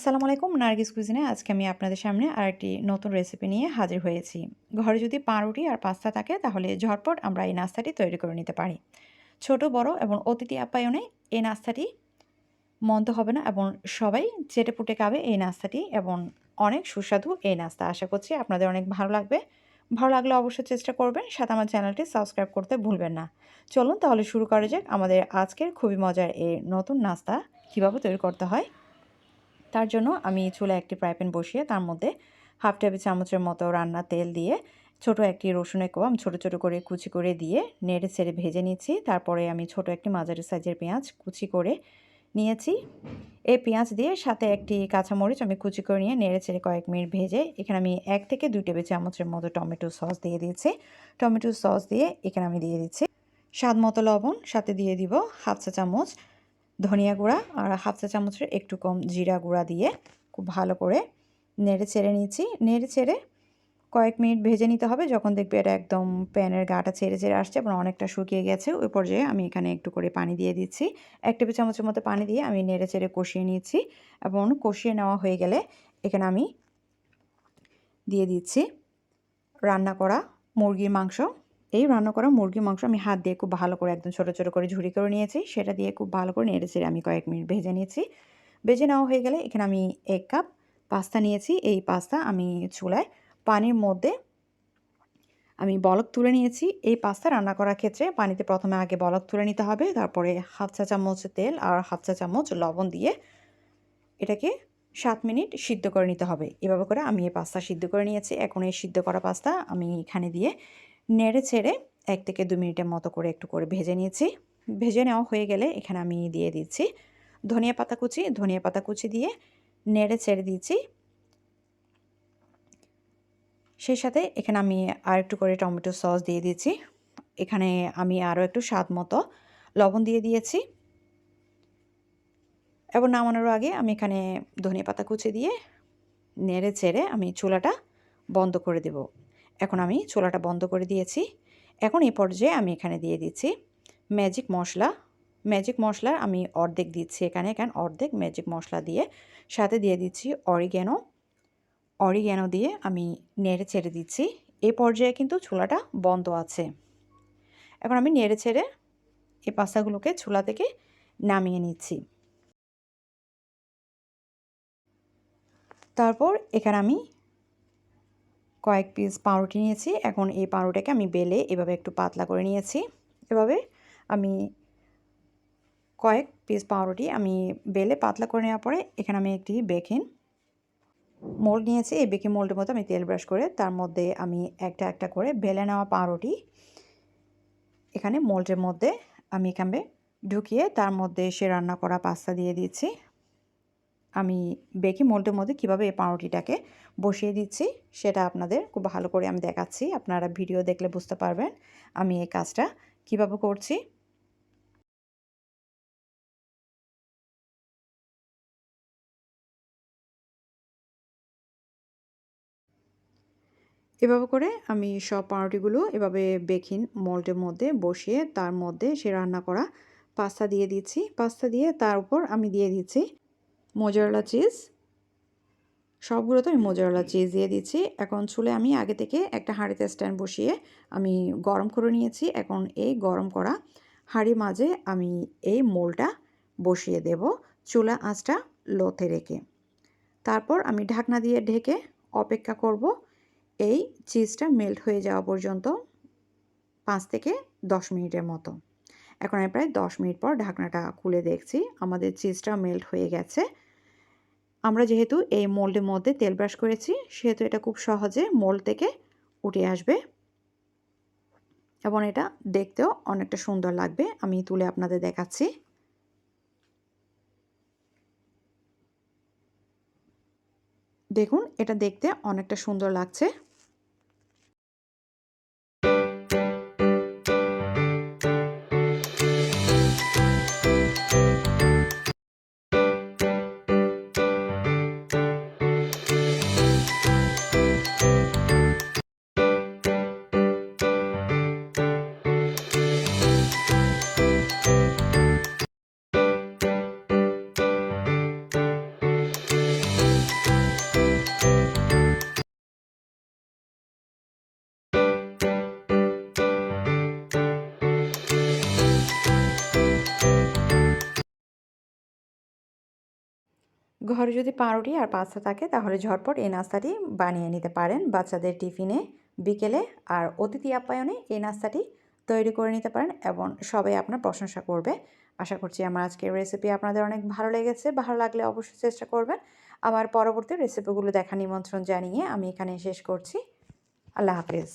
আসসালামু আলাইকুম, নার্গিস কুজিনে আজকে আমি আপনাদের সামনে আরেকটি নতুন রেসিপি নিয়ে হাজির হয়েছি। ঘরে যদি পাউরুটি আর পাস্তা থাকে, তাহলে ঝটপট আমরা এই নাস্তাটি তৈরি করে নিতে পারি। ছোট, বড় এবং অতিথি আপ্যায়নে এই নাস্তাটি মন্দ হবে না এবং সবাই চেটে পুটে খাবে এই নাস্তাটি এবং অনেক সুস্বাদু এই নাস্তা। আশা করছি আপনাদের অনেক ভালো লাগবে। ভালো লাগলে অবশ্যই চেষ্টা করবেন, সাথে আমার চ্যানেলটি সাবস্ক্রাইব করতে ভুলবেন না। চলুন তাহলে শুরু করা যাক আমাদের আজকের খুবই মজার এই নতুন নাস্তা, কীভাবে তৈরি করতে হয়। তার জন্য আমি চুলে একটি ফ্রাইপ্যান বসিয়ে তার মধ্যে হাফ টেবিল চামচের মতো রান্না তেল দিয়ে ছোট একটি রসুনের কোয়াম ছোট ছোট করে কুচি করে দিয়ে নেড়ে ছেড়ে ভেজে নিচ্ছি। তারপরে আমি ছোট একটি মাঝারি সাইজের পেঁয়াজ কুচি করে নিয়েছি। এই পেঁয়াজ দিয়ে সাথে একটি কাঁচামরিচ আমি কুচি করে নিয়ে নেড়ে ছেড়ে কয়েক মিনিট ভেজে এখানে আমি এক থেকে দুই টেবিল চামচের মতো টমেটো সস দিয়ে দিয়েছি। টমেটো সস দিয়ে এখানে আমি দিয়ে দিচ্ছি স্বাদ মতো লবণ, সাথে দিয়ে দিব হাফ চা চামচ ধনিয়া গুঁড়া আর হাফ চা চামচের একটু কম জিরা গুঁড়া দিয়ে খুব ভালো করে নেড়ে ছেড়ে নিচ্ছি নেড়ে ছেড়ে কয়েক মিনিট ভেজে নিতে হবে। যখন দেখবে এটা একদম প্যানের গাটা ছেড়ে ছেড়ে আসছে এবং অনেকটা শুকিয়ে গেছে, ওই পর্যায়ে আমি এখানে একটু করে পানি দিয়ে দিচ্ছি। এক টেবিল চামচের মতো পানি দিয়ে আমি নেড়ে চেড়ে কষিয়ে নিচ্ছি এবং কষিয়ে নেওয়া হয়ে গেলে এখানে আমি দিয়ে দিচ্ছি রান্না করা মুরগির মাংস। এই রান্না করা মুরগির মাংস আমি হাত দিয়ে খুব ভালো করে একদম ছোটো ছোটো করে ঝুড়ি করে নিয়েছি। সেটা দিয়ে খুব ভালো করে নেড়ে চেড়ে আমি কয়েক মিনিট ভেজে নিয়েছি। ভেজে নেওয়া হয়ে গেলে এখানে আমি এক কাপ পাস্তা নিয়েছি। এই পাস্তা আমি চুলায় পানির মধ্যে আমি বলক তুলে নিয়েছি। এই পাস্তা রান্না করার ক্ষেত্রে পানিতে প্রথমে আগে বলক তুলে নিতে হবে, তারপরে হাফ চা চামচ তেল আর হাফ চা চামচ লবণ দিয়ে এটাকে সাত মিনিট সিদ্ধ করে নিতে হবে। এভাবে করে আমি এই পাস্তা সিদ্ধ করে নিয়েছি। এখন এই সিদ্ধ করা পাস্তা আমি এখানে দিয়ে নেড়ে ছেড়ে এক থেকে দু মিনিটের মতো করে একটু করে ভেজে নিয়েছি। ভেজে নেওয়া হয়ে গেলে এখানে আমি দিয়ে দিচ্ছি ধনিয়া পাতা কুচি। ধনিয়া পাতা কুচি দিয়ে নেড়ে ছেড়ে দিয়েছি সেই সাথে এখানে আমি আর একটু করে টমেটো সস দিয়ে দিয়েছি এখানে আমি আরও একটু স্বাদ মতো লবণ দিয়ে দিয়েছি। এবং নামানোর আগে আমি এখানে ধনিয়া পাতা কুচি দিয়ে নেড়ে ছেড়ে আমি চুলাটা বন্ধ করে দেব। এখন আমি চুলাটা বন্ধ করে দিয়েছি। এখন এই পর্যায়ে আমি এখানে দিয়ে দিচ্ছি ম্যাজিক মশলা। ম্যাজিক মশলার আমি অর্ধেক দিচ্ছি এখানে এখানে অর্ধেক ম্যাজিক মশলা দিয়ে সাথে দিয়ে দিচ্ছি অরিগ্যানো অরিগ্যানো দিয়ে আমি নেড়ে ছেড়ে দিচ্ছি। এ পর্যায়ে কিন্তু চুলাটা বন্ধ আছে। এখন আমি নেড়ে ছেড়ে এই পাস্তাগুলোকে চুলা থেকে নামিয়ে নিচ্ছি। তারপর এখানে আমি কয়েক পিস পাউরুটি নিয়েছি। এখন এই পাউরুটিকে আমি বেলে এভাবে একটু পাতলা করে নিয়েছি। এভাবে আমি কয়েক পিস পাউরুটি আমি বেলে পাতলা করে নেওয়ার পরে এখানে আমি একটি বেকিং মোল্ড নিয়েছি। এই বেকিং মোল্ডের মধ্যে আমি তেল ব্রাশ করে তার মধ্যে আমি একটা একটা করে বেলে নেওয়া পাউরুটি এখানে মোল্ডের মধ্যে আমি এখানে ঢুকিয়ে তার মধ্যে সে রান্না করা পাস্তা দিয়ে দিচ্ছি। আমি বেকিং মোল্ডের মধ্যে কীভাবে এই পাউরুটিটাকে বসিয়ে দিচ্ছি, সেটা আপনাদের খুব ভালো করে আমি দেখাচ্ছি। আপনারা ভিডিও দেখলে বুঝতে পারবেন আমি এই কাজটা কীভাবে করছি। এভাবে করে আমি সব পাউরুটিগুলো এভাবে বেকিং মোল্ডের মধ্যে বসিয়ে তার মধ্যে সে রান্না করা পাস্তা দিয়ে দিচ্ছি। পাস্তা দিয়ে তার উপর আমি দিয়ে দিচ্ছি মোজারেলা চিজ সবগুলোতে আমি মোজারেলা চিজ দিয়ে দিচ্ছি। এখন চুলে আমি আগে থেকে একটা হাঁড়িতে স্ট্যান্ড বসিয়ে আমি গরম করে নিয়েছি। এখন এই গরম করা হাঁড়ি মাঝে আমি এই মোলটা বসিয়ে দেব চুলা আঁচটা লোতে রেখে। তারপর আমি ঢাকনা দিয়ে ঢেকে অপেক্ষা করব। এই চিজটা মেল্ট হয়ে যাওয়া পর্যন্ত পাঁচ থেকে দশ মিনিটের মতো। এখন আমি প্রায় দশ মিনিট পর ঢাকনাটা খুলে দেখছি। আমাদের চিজটা মেল্ট হয়ে গেছে। আমরা যেহেতু এই মোল্ডের মধ্যে তেল ব্রাশ করেছি, সেহেতু এটা খুব সহজে মোল্ড থেকে উঠে আসবে। এবং এটা দেখতেও অনেকটা সুন্দর লাগবে। আমি তুলে আপনাদের দেখাচ্ছি। দেখুন, এটা দেখতে অনেকটা সুন্দর লাগছে। ঘরে যদি পাউরুটি আর পাস্তা থাকে, তাহলে ঝটপট এই নাস্তাটি বানিয়ে নিতে পারেন বাচ্চাদের টিফিনে, বিকেলে আর অতিথি আপ্যায়নে এই নাস্তাটি তৈরি করে নিতে পারেন এবং সবাই আপনার প্রশংসা করবে। আশা করছি আমার আজকের রেসিপি আপনাদের অনেক ভালো লেগেছে। ভালো লাগলে অবশ্যই চেষ্টা করবেন। আমার পরবর্তী রেসিপিগুলো দেখা নিমন্ত্রণ জানিয়ে আমি এখানে শেষ করছি। আল্লাহ হাফিজ।